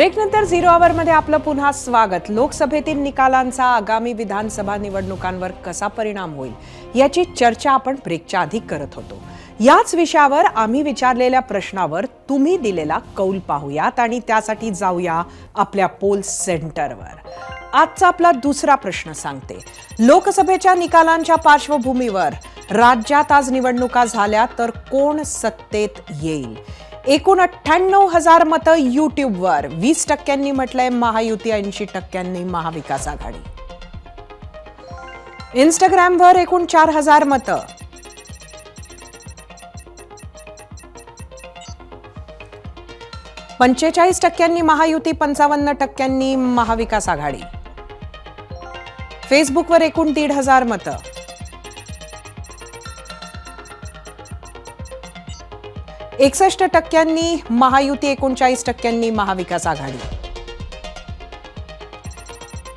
ब्रेकनंतर zero आवरमध्ये आपलं पुन्हा स्वागत. लोकसभेतील निकालांचा आगामी विधानसभा निवडणुकांवर कसा परिणाम होईल याची चर्चा आपण ब्रेकच्या आधी करत होतो. याच विषयावर आम्ही विचारलेल्या प्रश्नावर तुम्ही दिलेला कौल पाहूयात आणि त्यासाठी जाऊया आपल्या पोल सेंटरवर. आजचा आपला दुसरा प्रश्न सांगते. लोकसभेच्या निकालांच्या पार्श्वभूमीवर राज्यात आज निवडणुका झाल्या तर कोण सत्तेत येईल? एकूण अठ्ठ्याण्णव हजार मतं युट्यूबवर वीस टक्क्यांनी म्हटलंय महायुती ऐंशी टक्क्यांनी महाविकास आघाडी. इंस्टाग्रामवर एकूण चार हजार मतं. पंचेचाळीस टक्क्यांनी महायुती पंचावन्न टक्क्यांनी महाविकास आघाडी. फेसबुकवर एकूण दीड हजार मतं. एकसष्ट टक्क्यांनी महायुती एकोणचाळीस टक्क्यांनी महाविकास आघाडी.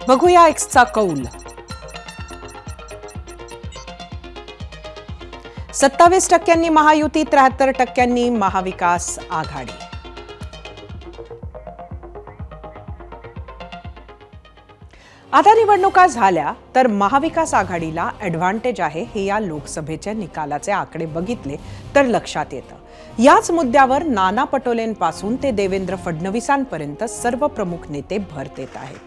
बघूया एक्सचा कौल. सत्तावीस टक्क्यांनी महायुती त्र्याहत्तर टक्क्यांनी महाविकास आघाडी. आता निवडणुका झाल्या तर महाविकास आघाडीला ॲडव्हान्टेज आहे हे या लोकसभेच्या निकालाचे आकडे बघितले तर लक्षात येतं. याच मुद्द्यावर नाना पटोलेंपासून ते देवेंद्र फडणवीसांपर्यंत सर्व प्रमुख नेते भर देत आहेत.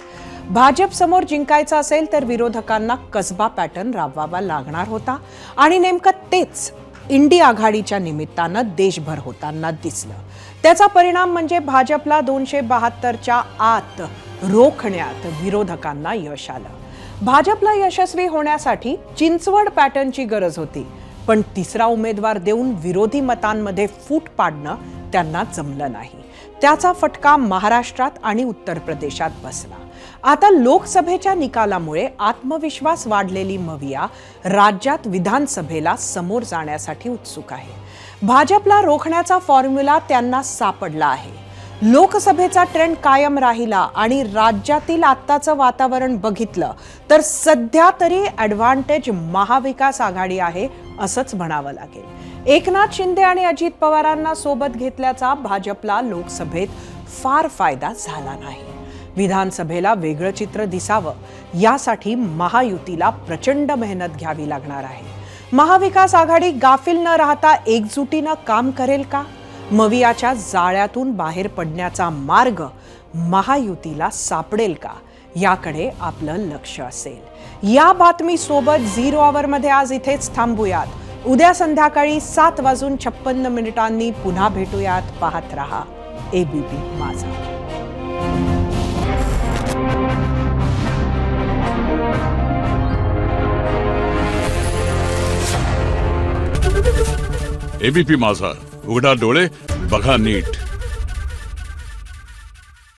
भाजप समोर जिंकायचं असेल तर विरोधकांना कसबा पॅटर्न राबवावा लागणार होता आणि नेमकं तेच इंडी आघाडीच्या निमित्तानं देशभर होताना दिसलं. त्याचा परिणाम म्हणजे भाजपला दोनशे बहात्तरच्या आत रोखण्यात विरोधकांना यश आलं. भाजपला यशस्वी होण्यासाठी चिंचवड पॅटर्नची गरज होती. पण तिसरा उमेदवार देऊन विरोधी मतांमध्ये फूट पाडणं त्यांना जमलं नाही. त्याचा फटका महाराष्ट्रात आणि उत्तर प्रदेशात बसला. आता लोकसभेच्या निकालामुळे आत्मविश्वास वाढलेली मविया राज्यात विधानसभेला समोर जाण्यासाठी उत्सुक आहे. भाजपला रोखण्याचा फॉर्म्युला त्यांना सापडला आहे. लोकसभेचा ट्रेंड कायम राहिला आणि राज्यातील आत्ताचं वातावरण बघितलं तर सध्या तरी ॲडव्हान्टेज महाविकास आघाडी आहे असंच म्हणावं लागेल. एकनाथ शिंदे आणि अजित पवारांना सोबत घेतल्याचा भाजपला लोकसभेत फार फायदा झाला नाही. विधानसभेला वेगळं चित्र दिसावं यासाठी महायुतीला प्रचंड मेहनत घ्यावी लागणार आहे. महाविकास आघाडी गाफील न राहता एकजुटीनं काम करेल का? मवियाच्या जाळ्यातून बाहेर पडण्याचा मार्ग महायुतीला सापडेल का? याकडे आपलं लक्ष असेल. या बातमी सोबत झिरो आवरमध्ये आज इथेच थांबूयात. उद्या संध्याकाळी सात वाजून छप्पन्न मिनिटांनी पुन्हा भेटूयात. पाहत रहा एबीपी माझा. एबीपी माझा. उघडा डोळे बघा नीट.